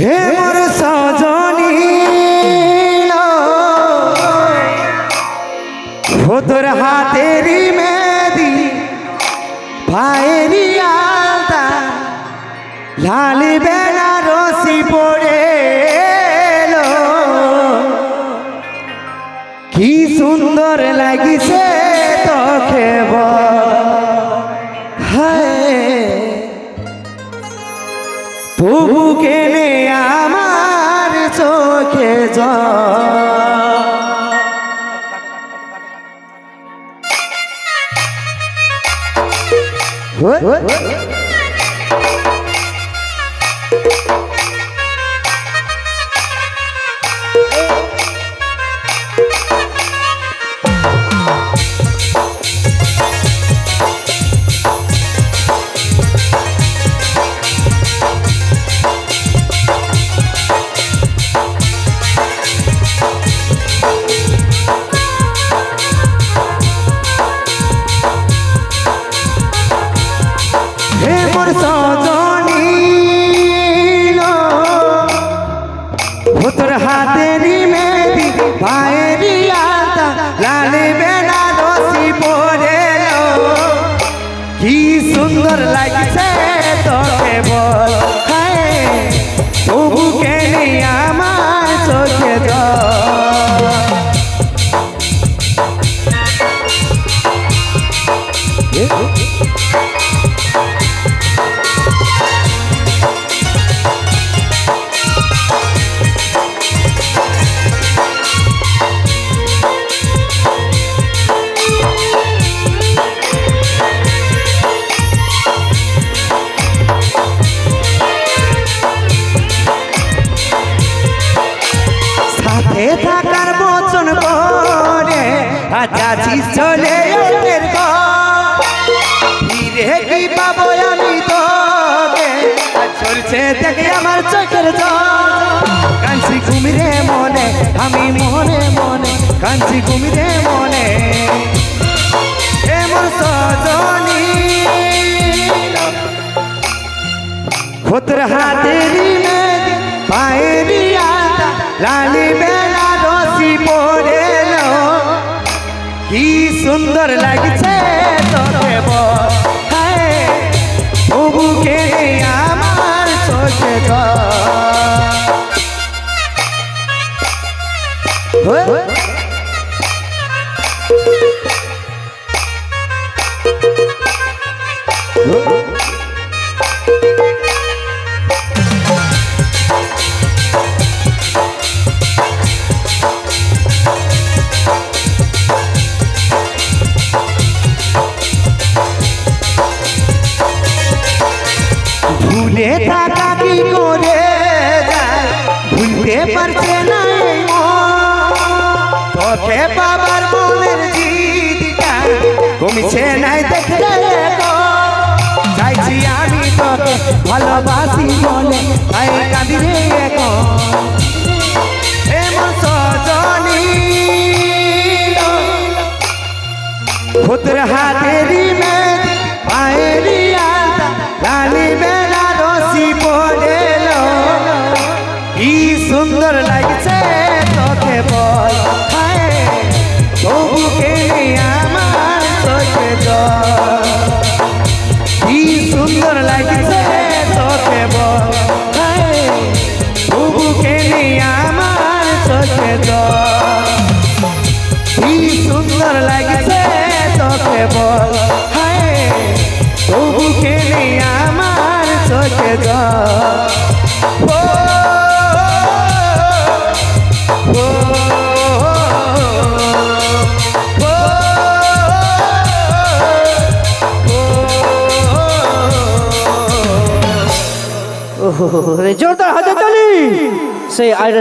হে তোর হাতেরই মেদি ভাইরি লাল বেলা রসি পড়ে কি সুন্দর লাগিছে তবু কেনে আমার চোখে জল। ভূতর হাতেরি মেদি পায়েরি আলতা লাল বেলা রসি পড়েল কি সুন্দর লাগছে তোকে বল। তবু কেনে আমার আজাজি চলে ওদের ফিরে কি পাবো আমি তোকে? চলছে দেখে আমার চোখের কাঞ্চি ঘুমিরে মনে আমি মনে মনে কাঞ্চি ঘুমিরে মনে। এমন সজনী। খোতর হাতেরি পায়েরি লালি বেলা রসি পড়েল কি সুন্দর লাগছে। ভুলে থাকা কি করে ভুলতে পারছে না বাবার মনের জিদিটা কমছে নাই দেখে চাইছি আমি তোকে ভালোবাসি বলে, তাই কাঁদি এখন। সুন্দর লাগছে তোকে বল হায় তবু কেনে আমার চোখে জল জোরদার হাতে তালি সেই আইরন